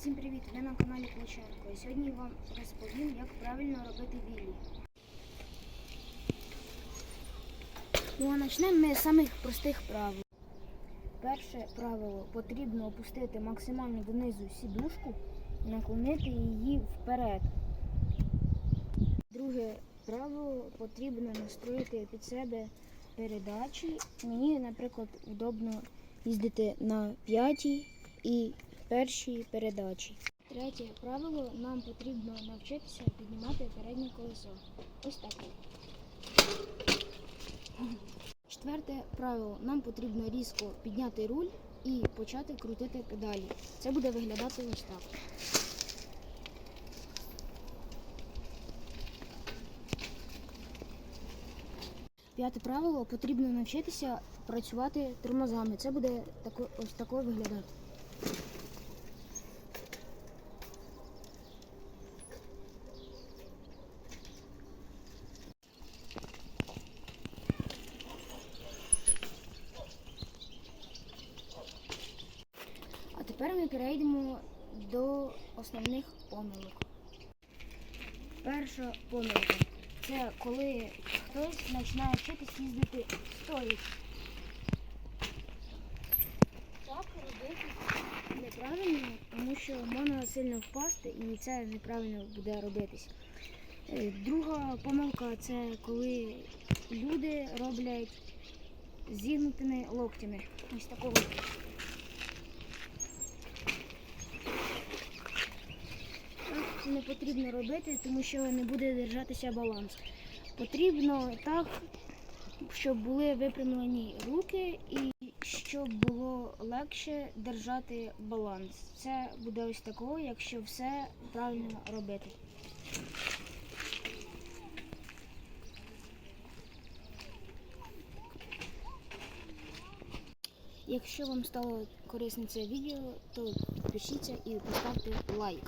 Всім привіт! Ви на каналі Клоченко. Сьогодні вам розповім, як правильно робити вілі. Ну почнемо ми з самих простих правил. Перше правило потрібно опустити максимально донизу сідушку і наклонити її вперед. Друге правило потрібно настроїти під себе передачі. Мені, наприклад, удобно їздити на п'ятій і першій передачі. Третє правило нам потрібно навчитися піднімати переднє колесо. Ось так. Четверте правило. Нам потрібно різко підняти руль і почати крутити педалі. Це буде виглядати ось так. П'яте правило потрібно навчитися працювати тормозами. Це буде тако, ось тако виглядати. Тепер ми перейдемо до основних помилок. Перша помилка це коли хтось починає вчитись їздити стоячи. Так робити неправильно, тому що можна сильно впасти і це неправильно буде робитись. Е, Друга помилка це коли люди роблять зігнутими локтями. Ось такого. Так не потрібно робити, тому що не буде держатися баланс. Потрібно так, щоб були випрямлені руки і щоб було легше держати баланс. Це буде ось такого, якщо все правильно робити. Якщо вам стало корисне це відео, то підпишіться і поставте лайк.